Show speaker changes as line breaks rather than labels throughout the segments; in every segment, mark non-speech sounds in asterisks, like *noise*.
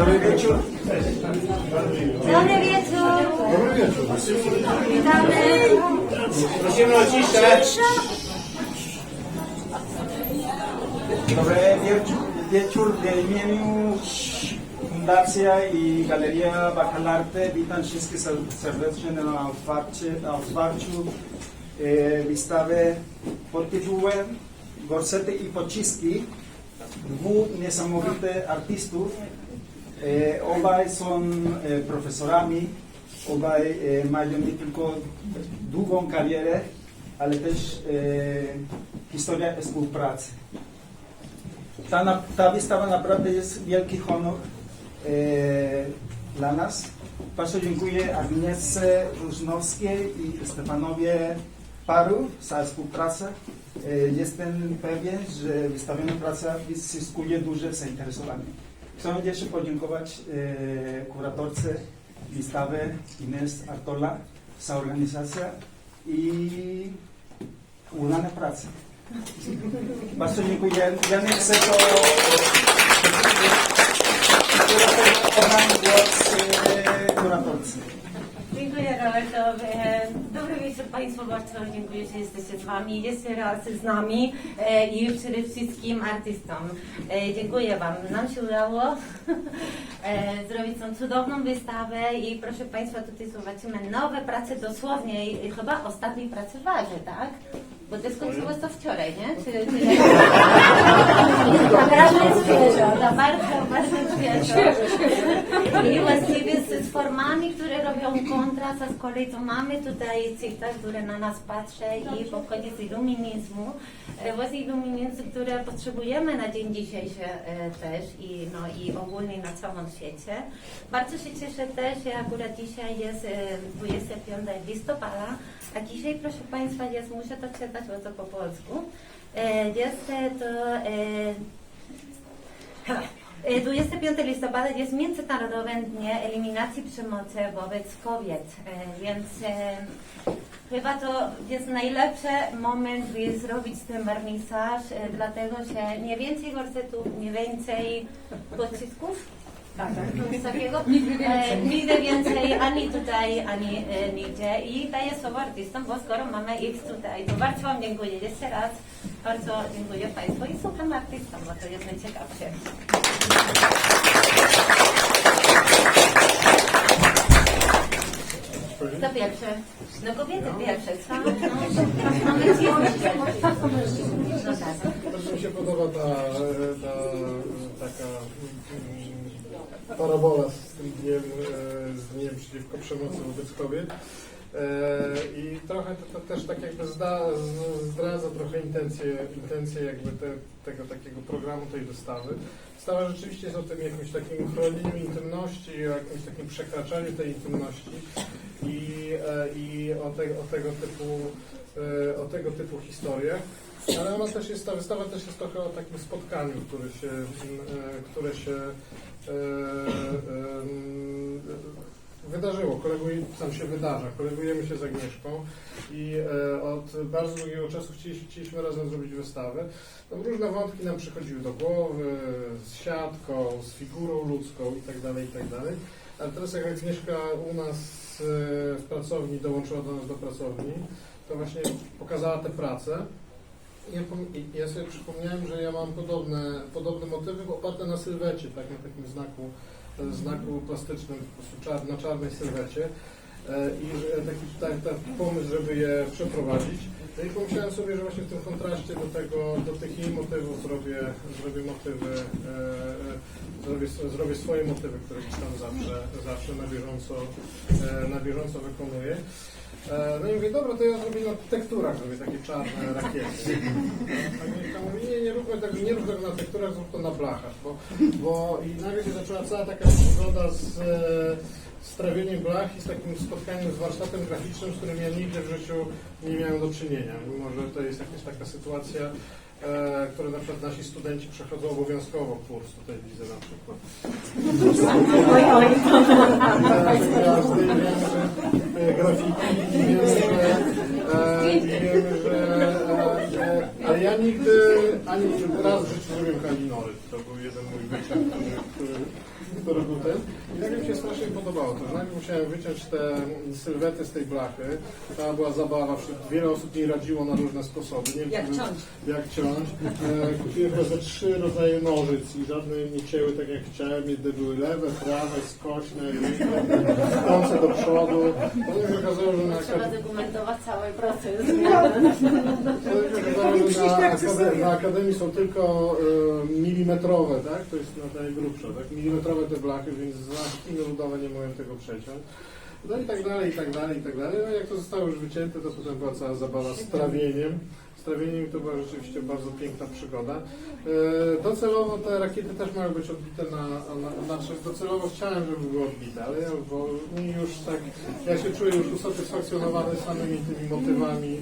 Dobry wieczór.
Dobry wieczór.
Witamy.
Prosimy o ciszę. Dobry wieczór, wieczór w imieniu Fundacja i Galeria Bacalarte. Witam wszystkich ser- serdecznie na, otwarcie, na otwarciu e, wystawy pod tytułem Gorsety i pociski dwóch niesamowitych artystów. E, obaj są e, profesorami, obaj e, mają nie tylko długą karierę, ale też historię współpracy. Ta, ta wystawa naprawdę jest wielki honor dla nas. Bardzo dziękuję Agnieszce Różnowskiej i Stefanowie Paru za współpracę. Jestem pewien, że wystawiona praca zyskuje duże zainteresowanie. Chcę jeszcze podziękować e, kuratorce wystawy Ines Artola za organizację i udane prace. Bardzo dziękuję. Ja nie chcę to... Oddam głos e, kuratorce.
Dziękuję Roberto. E, Dobry wieczór Państwu. Bardzo dziękuję, że jesteście z Wami. Jeszcze raz z nami e, i przede wszystkim artystom. E, Dziękuję Wam. Nam się udało *laughs* e, zrobić tą cudowną wystawę i proszę Państwa, tutaj zobaczymy nowe prace dosłownie i chyba ostatniej pracy waży, tak? Bo to skończyło to wczoraj, nie? Czy, czy? *laughs* Naprawdę świeżo, bardzo, bardzo świeżo. I właściwie formami, które robią kontrast, a z kolei to mamy tutaj cyta, które na nas patrzy i pochodzi z iluminizmu. E, Właśnie iluminizmu, które potrzebujemy na dzień dzisiejszy e, też i, no, i ogólnie na całym świecie. Bardzo się cieszę też, że akurat dzisiaj jest e, 25 listopada, a dzisiaj proszę Państwa jest, muszę to czytać, bo to po polsku. E, Jest e, to e, E, 25 listopada jest Międzynarodowe Dnie Eliminacji Przemocy wobec Kobiet, e, więc e, chyba to jest najlepszy moment, by zrobić ten wernisaż, e, dlatego że nie więcej gorsetów, nie więcej pocisków. Tak, coś takiego. *laughs* E, nigdy więcej, ani tutaj, ani e, nigdzie. I daję słowo artystom, bo skoro mamy ich tutaj, to bardzo Wam dziękuję jeszcze raz. Bardzo dziękuję Państwu i słucham artystom, bo to jest najciekawsze. Kto pierwszy? No kobiety pierwsze, co? No, mamy dzieci. No tak.
Bardzo mi się podoba ta, ta taka mm, parabola z tym dniem, e, z dniem przeciwko przemocy wobec kobiet. E, I trochę to, to też tak jakby zda, zdradza trochę intencje, intencje jakby te, tego takiego programu, tej wystawy. Wystawa rzeczywiście jest o tym jakimś takim chronieniu intymności, o jakimś takim przekraczaniu tej intymności i, e, i o, te, o tego typu e, o tego typu historie. Ale ona też jest, ta wystawa też jest trochę o takim spotkaniu, które się, które się wydarzyło, koleguj, tam się wydarza. Kolegujemy się z Agnieszką i e, od bardzo długiego czasu chcieliśmy, chcieliśmy razem zrobić wystawę. Tam różne wątki nam przychodziły do głowy, z siatką, z figurą ludzką itd., itd. Ale teraz jak Agnieszka u nas e, w pracowni dołączyła do nas do pracowni, to właśnie pokazała tę pracę. I Ja, ja sobie przypomniałem, że ja mam podobne, podobne motywy oparte na sylwecie, tak, na takim znaku, znaku plastycznym, po prostu czar, na czarnej sylwecie. E, I że taki tak, taki pomysł, żeby je przeprowadzić. No i pomyślałem sobie, że właśnie w tym kontraście do tego, do tych jej motywów zrobię, zrobię motywy, e, e, zrobię, zrobię swoje motywy, które gdzieś tam zawsze, zawsze na bieżąco, e, na bieżąco wykonuję. E, No i mówię, dobra, to ja zrobię na tekturach, zrobię takie czarne rakiety. Agnieszka mówi, nie, nie róbmy tego, nie rób tego na tekturach, zrób to na blachach, bo, bo i nagle się zaczęła cała taka przygoda z, e, z blach i z takim spotkaniem z warsztatem graficznym, z którym ja nigdy w życiu nie miałem do czynienia. Mimo, że to jest jakaś taka sytuacja, e, które na przykład nasi studenci przechodzą obowiązkowo kurs, tutaj widzę na przykład.
Oj,
e, grafiki, wiemy, że, e, e, e, ale ja nigdy ani raz w życiu zrobiłem halinory. To był jeden mój wyciek, który, który, kto robił ten. I nagle mi się strasznie podobało to, że najpierw musiałem wyciąć te sylwety z tej blachy. To była zabawa, wiele osób mi radziło na różne sposoby. Nie wiem,
Jak ciąć.
Jak ciąć. E, kupiłem ze trzy rodzaje nożyc i żadne nie cięły tak jak chciałem. Jedne były lewe, prawe, skośne, idące do przodu. Potem się okazało, że na
Trzeba dokumentować cały proces.
potem się okazało, że na, akade- na akademii są tylko e, milimetrowe, tak? To jest na najgrubsze, tak? Milimetrowe te blachy, więc za Chiny ludowe nie mogłem tego przeciąć. No i tak dalej, i tak dalej, i tak dalej. No jak to zostało już wycięte, to potem była cała zabawa z trawieniem. Z trawieniem to była rzeczywiście bardzo piękna przygoda. E, Docelowo te rakiety też mają być odbite na, na znaczy docelowo chciałem, żeby były odbite, ale ja, bo już tak, ja się czuję już usatysfakcjonowany samymi tymi motywami,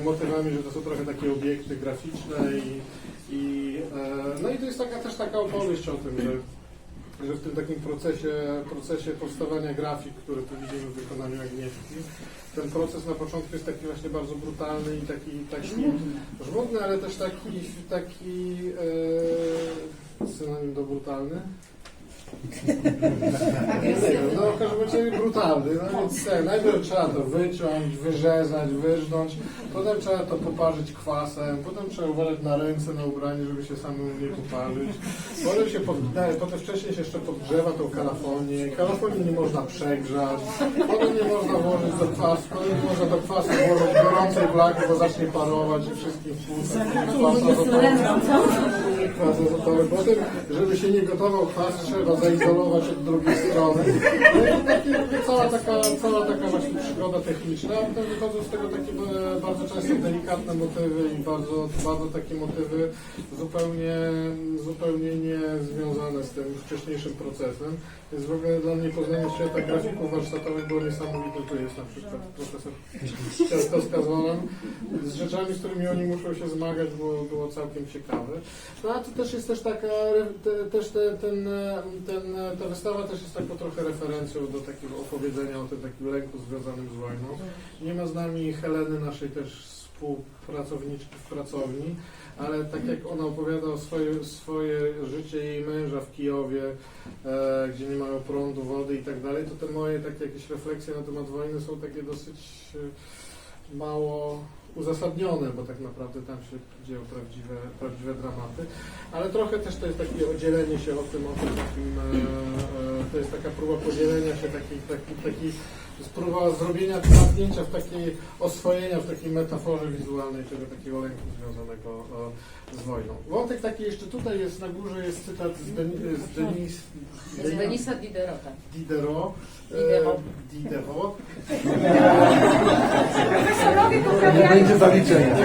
e, motywami, że to są trochę takie obiekty graficzne i, i e, no i to jest taka też taka opowieść o tym, że że w tym takim procesie, procesie powstawania grafik, który tu widzimy w wykonaniu Agnieszki, ten proces na początku jest taki właśnie bardzo brutalny i taki, taki żmudny, ale też taki, taki e, synonim do brutalny. No w każdym razie brutalny, no więc e, najpierw trzeba to wyciąć, wyrzezać, wyżnąć, potem trzeba to poparzyć kwasem, potem trzeba uważać na ręce, na ubranie, żeby się samemu nie poparzyć, potem się pod, nie, potem wcześniej się jeszcze podgrzewa tą kalafonię, kalafonii nie można przegrzać, potem nie można włożyć do kwasu, potem nie można do kwasu włożyć gorącej blachy, bo zacznie parować i wszystkim spłuca. Kwas azotowy. Potem, żeby się nie gotował kwas, trzeba zaizolować od drugiej strony. No i cała, taka, cała taka właśnie przygoda techniczna, a potem wychodzą z tego takie e, bardzo często delikatne motywy i bardzo, bardzo takie motywy zupełnie, zupełnie nie związane z tym wcześniejszym procesem. Więc w ogóle dla mnie poznanie świata grafików warsztatowych było niesamowite. Tu jest na przykład profesor Ciastkowska z. Z rzeczami, z którymi oni muszą się zmagać, było, było całkiem ciekawe. No to też jest też taka, te, też te, ten, ten, ta wystawa też jest taką trochę referencją do takiego opowiedzenia o tym takim lęku związanym z wojną. Nie ma z nami Heleny, naszej też współpracowniczki w pracowni, ale tak jak ona opowiada o swoje, swoje życie jej męża w Kijowie, e, gdzie nie mają prądu, wody i tak dalej, to te moje takie jakieś refleksje na temat wojny są takie dosyć e, mało uzasadnione, bo tak naprawdę tam się dzieją prawdziwe, prawdziwe dramaty, ale trochę też to jest takie oddzielenie się o tym, o tym takim, e, e, to jest taka próba podzielenia się, taki, taki, taki to jest próba zrobienia zamknięcia w takiej, oswojenia w takiej metaforze wizualnej tego takiego lęku związanego e, z wojną. Wątek taki jeszcze tutaj jest, na górze jest cytat z, Deni, z Denis,
Z Denisa Diderota.
Diderot.
Diderot.
Diderot.
Profesorowie
Nie będzie zaliczenia.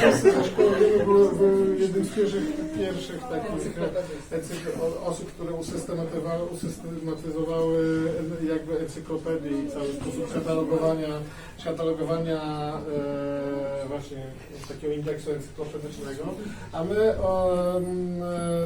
Ze szkoły był, jednym z pierwszych, pierwszych takich o- osób, które usystematyzowały, usystematyzowały jakby encyklopedię i cały sposób katalogowania, katalogowania e, właśnie takiego indeksu encyklopedycznego. A my e,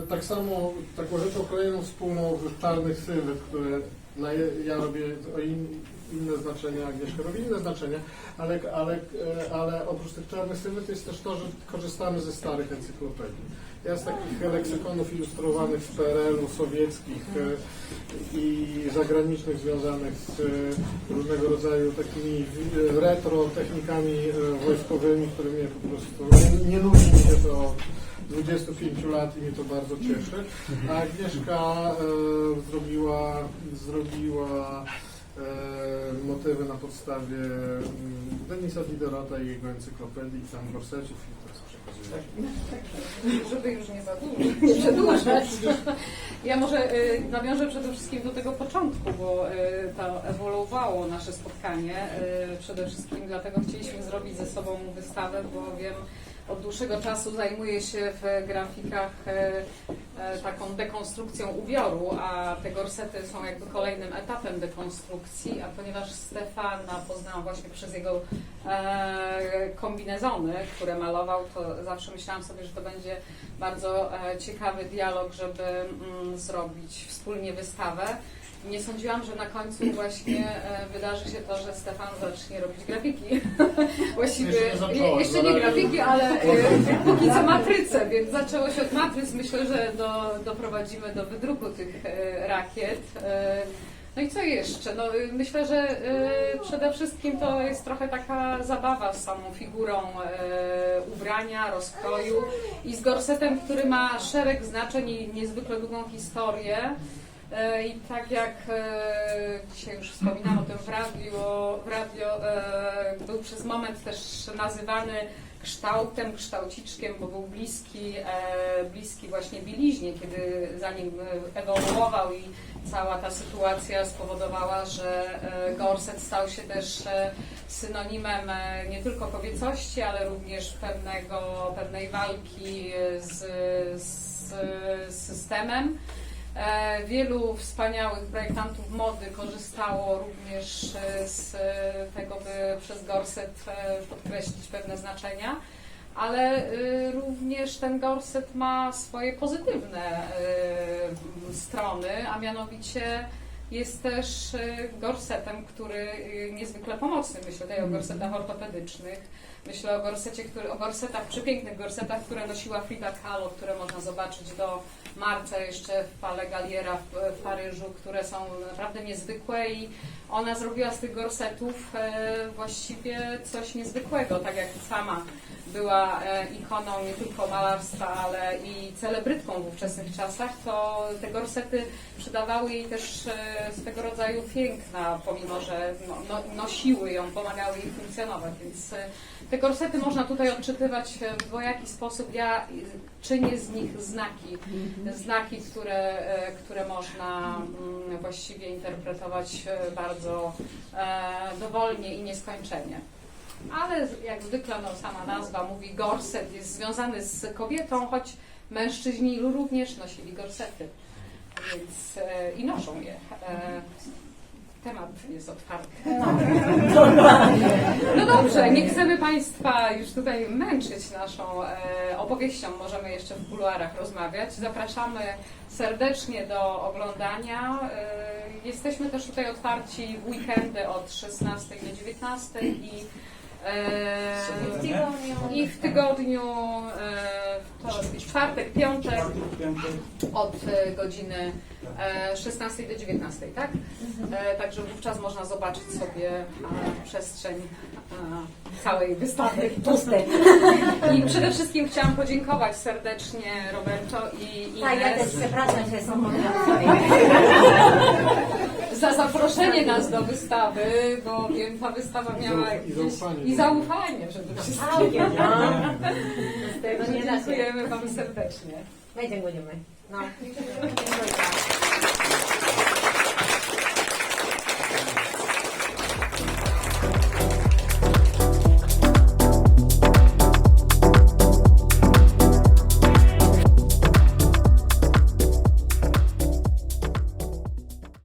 tak samo, taką rzeczą kolejną wspólną w czarnych sylwet, które je- ja robię in, inne znaczenia, Agnieszka robi inne znaczenia, ale, ale, e, ale oprócz tych czarnych sylwet jest też to, że korzystamy ze starych encyklopedii. Ja z takich leksykonów ilustrowanych z PRL-u, sowieckich e, i zagranicznych związanych z e, różnego rodzaju takimi retro technikami wojskowymi, które mnie po prostu nie, nie nudzi mi się to 25 lat i mnie to bardzo cieszy. A Agnieszka e, zrobiła, zrobiła e, motywy na podstawie mm, Denisa Diderota i jego encyklopedii, tam gorseców i teraz przekazuję.
Żeby już nie za dużo, nie przedłużać. Ja może y, nawiążę przede wszystkim do tego początku, bo y, to ewoluowało nasze spotkanie. Y, przede wszystkim dlatego chcieliśmy zrobić ze sobą wystawę, bo wiem, od dłuższego czasu zajmuję się w grafikach e, e, taką dekonstrukcją ubioru, a te gorsety są jakby kolejnym etapem dekonstrukcji, a ponieważ Stefana poznałam właśnie przez jego e, kombinezony, które malował, to zawsze myślałam sobie, że to będzie bardzo ciekawy dialog, żeby mm, zrobić wspólnie wystawę. Nie sądziłam, że na końcu właśnie e, wydarzy się to, że Stefan zacznie robić grafiki. *laughs* Właściwie
Jeszcze nie zaczęło,
jeszcze nie grafiki, ale e, póki co matrycę, więc zaczęło się od matryc. Myślę, że do do, doprowadzimy do wydruku tych e, rakiet. No i co jeszcze? No, myślę, że przede wszystkim to jest trochę taka zabawa z samą figurą ubrania, rozkroju i z gorsetem, który ma szereg znaczeń i niezwykle długą historię. E, I tak jak e, dzisiaj już wspominałam o tym w radio, w radio e, był przez moment też nazywany kształtem, kształciczkiem, bo był bliski, bliski właśnie bieliźnie, kiedy zanim ewoluował i cała ta sytuacja spowodowała, że gorset stał się też synonimem nie tylko kobiecości, ale również pewnego, pewnej walki z, z systemem. E, Wielu wspaniałych projektantów mody korzystało również e, z e, tego, by przez gorset podkreślić pewne znaczenia, ale również ten gorset ma swoje pozytywne strony, a mianowicie jest też e, gorsetem, który e, niezwykle pomocny. Myślę tutaj o gorsetach ortopedycznych. Myślę o, gorsecie, który, o gorsetach, przepięknych gorsetach, które nosiła Frida Kahlo, które można zobaczyć do marca jeszcze w Pale Galliera w, w Paryżu, które są naprawdę niezwykłe i ona zrobiła z tych gorsetów e, właściwie coś niezwykłego, tak jak sama była e, ikoną nie tylko malarstwa, ale i celebrytką w ówczesnych czasach, to te gorsety przydawały jej też e, swego rodzaju piękna, pomimo że no, no, nosiły ją, pomagały jej funkcjonować, więc e, te gorsety można tutaj odczytywać w dwojaki sposób. Ja czynię z nich znaki, znaki, które, które można mm, właściwie interpretować bardzo dowolnie i nieskończenie. Ale jak zwykle no, sama nazwa mówi, gorset jest związany z kobietą, choć mężczyźni również nosili gorsety, więc e, i noszą je. E, temat jest otwarty. No dobrze, nie chcemy Państwa już tutaj męczyć naszą e, opowieścią, możemy jeszcze w kuluarach rozmawiać. Zapraszamy serdecznie do oglądania. E, jesteśmy też tutaj otwarci w weekendy od 16 do 19 i
W tygodniu.
i w tygodniu, e, to czwartek, piątek od e, godziny e, 16 do 19, tak? E, Także wówczas można zobaczyć sobie e, przestrzeń e, całej wystawy. *laughs*
Puste.
I przede wszystkim chciałam podziękować serdecznie Roberto i
Tak, ja też
Ines
przepraszam, że są *laughs*
za zaproszenie nas do wystawy, bo wiem, ta wystawa miała
I zaufanie.
i zaufanie przede wszystkim.
Audio, no.
Dziękujemy Wam serdecznie.
No i dziękujemy. No.